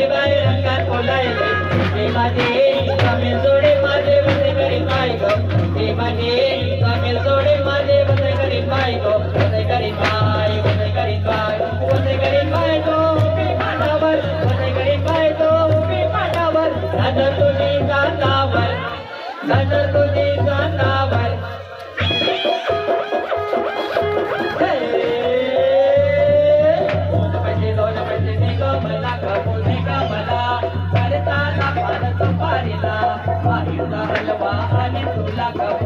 Oliveira, Carcolai, Imadei. लगा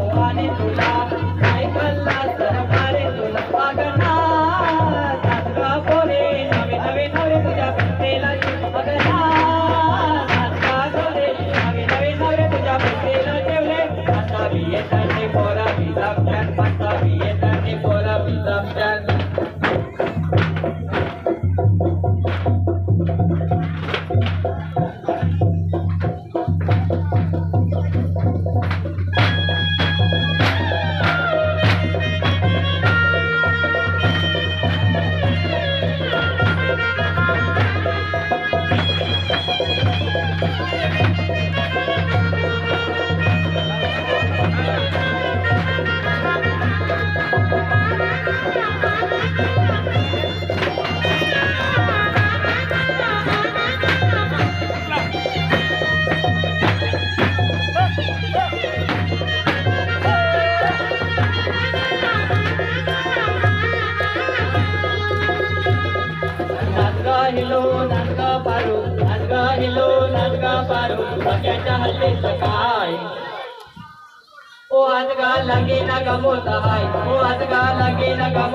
हिलो नाटका पारू नाटका हिलो नाटका पारू धक्याच्या हल्लीच काय ओ आजगा लगे ना गमोत हाय ओ आजगा लगे ना गमो